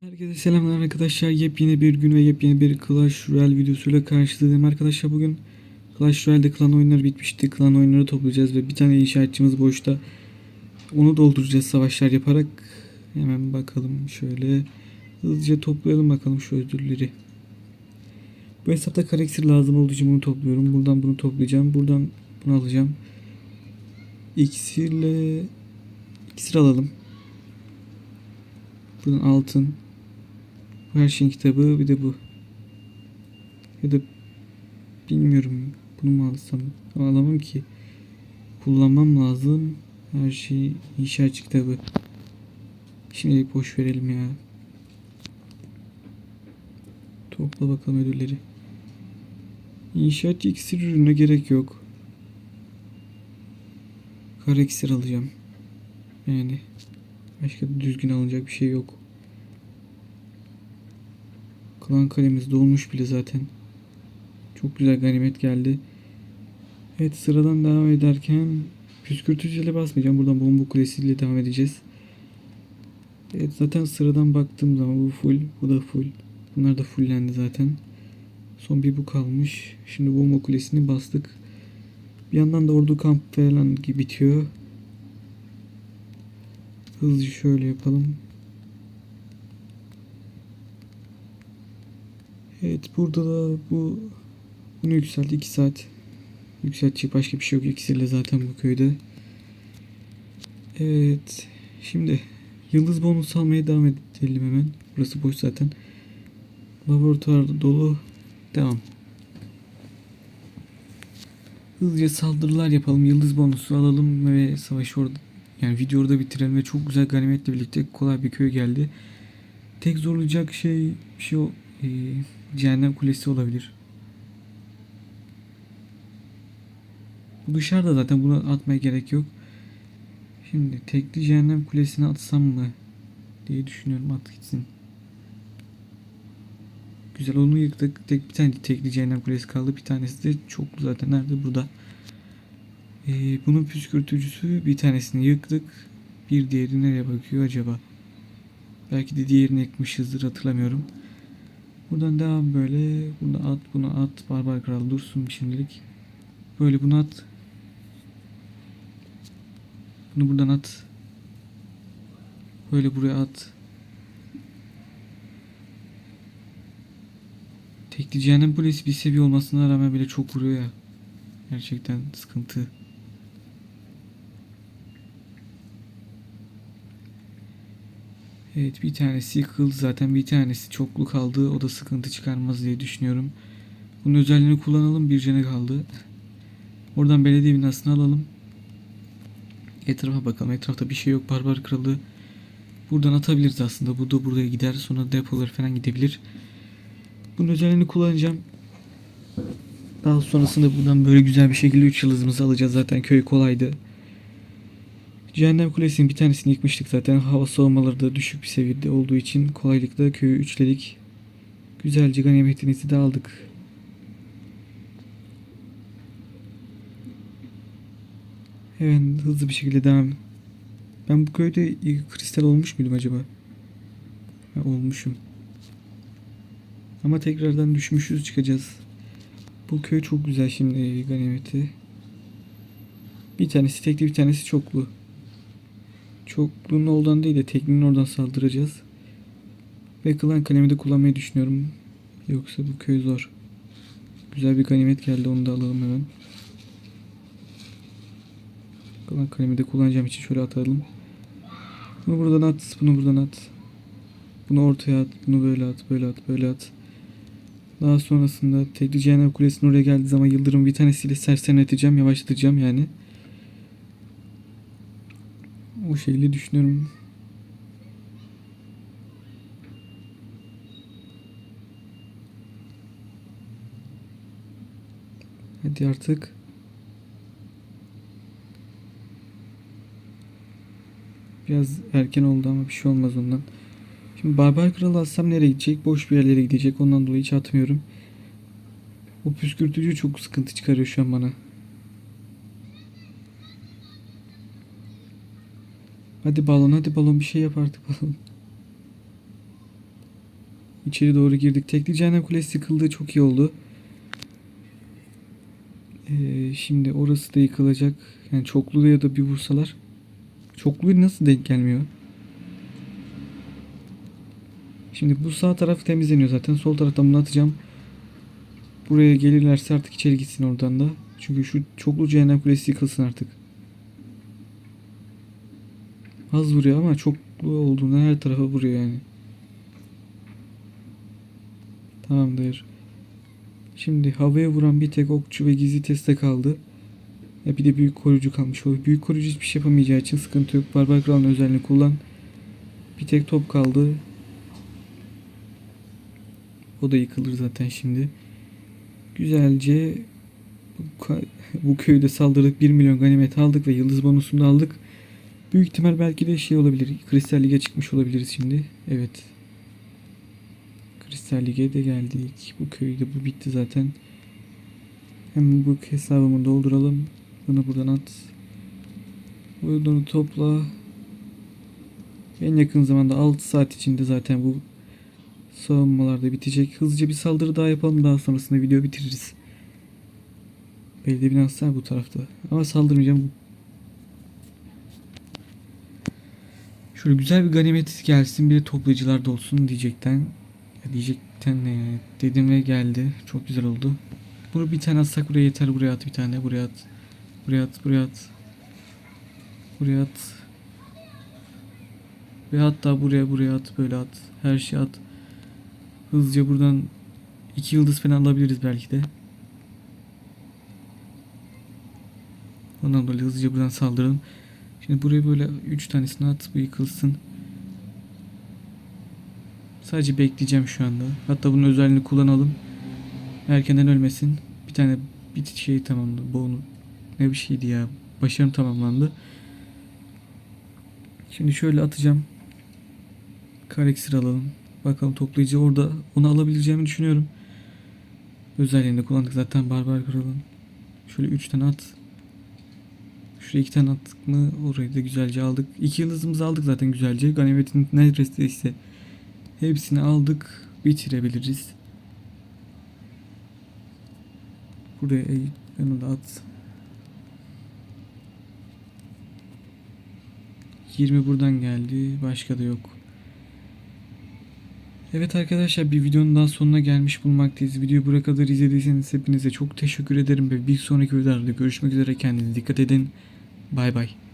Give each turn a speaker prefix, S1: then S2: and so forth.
S1: Herkese selamlar arkadaşlar. Yepyeni bir gün ve yepyeni bir Clash Royale videosuyla karşınızdayım arkadaşlar. Bugün Clash Royale'de klan oyunları bitmişti. Klan oyunları toplayacağız ve bir tane inşaatçımız boşta. Onu dolduracağız savaşlar yaparak. Hemen bakalım şöyle. Hızlıca toplayalım bakalım şu ödülleri. Bu hesapta karakter lazım olduğu için bunu topluyorum. Buradan bunu toplayacağım. Buradan bunu alacağım. İksirle iksir alalım. Buradan altın. Bu her şeyin kitabı bir de bu. Ya da bilmiyorum bunu mu alsam. Ama alamam ki. Kullanmam lazım. Her şey inşaatçı kitabı. Şimdilik boş verelim ya. Topla bakalım ödülleri. İnşaatçı iksir ürününe gerek yok. Kara iksir alacağım. Yani başka düzgün alınacak bir şey yok. Klan kalemiz dolmuş bile zaten. Çok güzel ganimet geldi. Evet sıradan devam ederken püskürtücüyle basmayacağım. Buradan bomba kulesiyle devam edeceğiz. Evet zaten sıradan baktığım zaman bu full, bu da full. Bunlar da fullendi zaten. Son bir bu kalmış. Şimdi bomba kulesini bastık. Bir yandan da ordu kamp falan gibi bitiyor. Hızlıca şöyle yapalım. Evet burada da bu bunu yükseldi 2 saat. Yükseltecek başka bir şey yok ikisiyle zaten bu köyde. Evet. Şimdi yıldız bonus almaya devam edelim hemen. Burası boş zaten. Laboratuvar dolu. Devam. Hızlıca saldırılar yapalım. Yıldız bonusu alalım ve savaşı orada yani videoyu orada bitirelim ve çok güzel ganimetle birlikte kolay bir köy geldi. Tek zorlayacak şey şey o e, cehennem kulesi olabilir. Bu dışarıda zaten bunu atmaya gerek yok. Şimdi tekli cehennem kulesini atsam mı diye düşünüyorum at gitsin. Güzel onu yıktık. Tek bir tane tekli cehennem kulesi kaldı. Bir tanesi de çoklu zaten. Nerede? Burada. Ee, bunun püskürtücüsü bir tanesini yıktık. Bir diğeri nereye bakıyor acaba? Belki de diğerini ekmişizdir hatırlamıyorum. Buradan devam böyle. Bunu at, bunu at. Barbar Kral dursun şimdilik. Böyle bunu at. Bunu buradan at. Böyle buraya at. Tekli cehennem polisi bir seviye olmasına rağmen bile çok vuruyor ya. Gerçekten sıkıntı. Evet bir tanesi yıkıldı zaten bir tanesi çoklu kaldı o da sıkıntı çıkarmaz diye düşünüyorum. Bunun özelliğini kullanalım bir canı kaldı. Oradan belediye binasını alalım. Etrafa bakalım etrafta bir şey yok barbar kralı. Buradan atabiliriz aslında bu da buraya gider sonra depolar falan gidebilir. Bunun özelliğini kullanacağım. Daha sonrasında buradan böyle güzel bir şekilde 3 yıldızımızı alacağız zaten köy kolaydı. Cehennem Kulesi'nin bir tanesini yıkmıştık zaten. Hava soğumaları da düşük bir seviyede olduğu için kolaylıkla köyü üçledik. Güzelce ganimetinizi de aldık. Hemen hızlı bir şekilde devam. Ben bu köyde kristal olmuş muydum acaba? Ha, olmuşum. Ama tekrardan düşmüşüz çıkacağız. Bu köy çok güzel şimdi ganimeti. Bir tanesi tekli bir tanesi çoklu. Çokluğun oradan değil de teklinin oradan saldıracağız. Ve klan kalemi de kullanmayı düşünüyorum. Yoksa bu köy zor. Güzel bir ganimet geldi onu da alalım hemen. Klan kalemi de kullanacağım için şöyle atalım. Bunu buradan at, bunu buradan at. Bunu ortaya at, bunu böyle at, böyle at, böyle at. Daha sonrasında tekli cehennem kulesinin oraya geldiği zaman yıldırım bir tanesiyle sersemleteceğim, yavaşlatacağım yani. O şekilde düşünüyorum. Hadi artık. Biraz erken oldu ama bir şey olmaz ondan. Şimdi Barbar Kralı alsam nereye gidecek? Boş bir yerlere gidecek. Ondan dolayı hiç atmıyorum. O püskürtücü çok sıkıntı çıkarıyor şu an bana. Hadi balon hadi balon bir şey yap artık balon. İçeri doğru girdik. Tekli cehennem kulesi yıkıldı. Çok iyi oldu. Ee, şimdi orası da yıkılacak. Yani çoklu ya da bir vursalar. Çoklu nasıl denk gelmiyor? Şimdi bu sağ taraf temizleniyor zaten. Sol taraftan bunu atacağım. Buraya gelirlerse artık içeri gitsin oradan da. Çünkü şu çoklu cehennem kulesi yıkılsın artık. Az vuruyor ama çoklu olduğundan her tarafa vuruyor yani. Tamamdır. Şimdi havaya vuran bir tek okçu ve gizli teste kaldı. Ya bir de büyük koruyucu kalmış. O büyük koruyucu hiçbir şey yapamayacağı için sıkıntı yok. Barbar kralın özelliğini kullan. Bir tek top kaldı. O da yıkılır zaten şimdi. Güzelce bu, bu köyde saldırdık. 1 milyon ganimet aldık ve yıldız bonusunu aldık. Büyük ihtimal belki de şey olabilir. Kristal Lig'e çıkmış olabiliriz şimdi. Evet. Kristal Lig'e de geldik. Bu köyde bu bitti zaten. Hemen bu hesabımı dolduralım. Bunu buradan at. Bunu topla. En yakın zamanda 6 saat içinde zaten bu savunmalar da bitecek. Hızlıca bir saldırı daha yapalım. Daha sonrasında video bitiririz. Belediye binası bu tarafta. Ama saldırmayacağım. Şöyle güzel bir ganimet gelsin. Bir de toplayıcılar da olsun diyecekten. Diyecekten ne yani? Dedim ve geldi. Çok güzel oldu. Bunu bir tane atsak buraya yeter. Buraya at bir tane. Buraya at. Buraya at. Buraya at. Buraya at. Ve hatta buraya buraya at. Böyle at. Her şey at. Hızlıca buradan iki yıldız falan alabiliriz belki de. Ondan dolayı hızlıca buradan saldıralım. Şimdi buraya böyle 3 tanesini at bu yıkılsın. Sadece bekleyeceğim şu anda. Hatta bunun özelliğini kullanalım. Erkenden ölmesin. Bir tane bir şey tamamladı. Bonu ne bir şeydi ya. Başarım tamamlandı. Şimdi şöyle atacağım. Kareksir alalım. Bakalım toplayıcı orada onu alabileceğimi düşünüyorum. Özelliğini kullandık zaten barbar kralın. Şöyle 3 tane at. Şuraya 2 tane attık mı orayı da güzelce aldık. 2 yıldızımızı aldık zaten güzelce. Ganimetin neredeyse hepsini aldık. Bitirebiliriz. Buraya onu da at. 20 buradan geldi. Başka da yok. Evet arkadaşlar bir videonun daha sonuna gelmiş bulmaktayız. Videoyu buraya kadar izlediyseniz hepinize çok teşekkür ederim ve bir sonraki videolarda görüşmek üzere kendinize dikkat edin. Bay bay.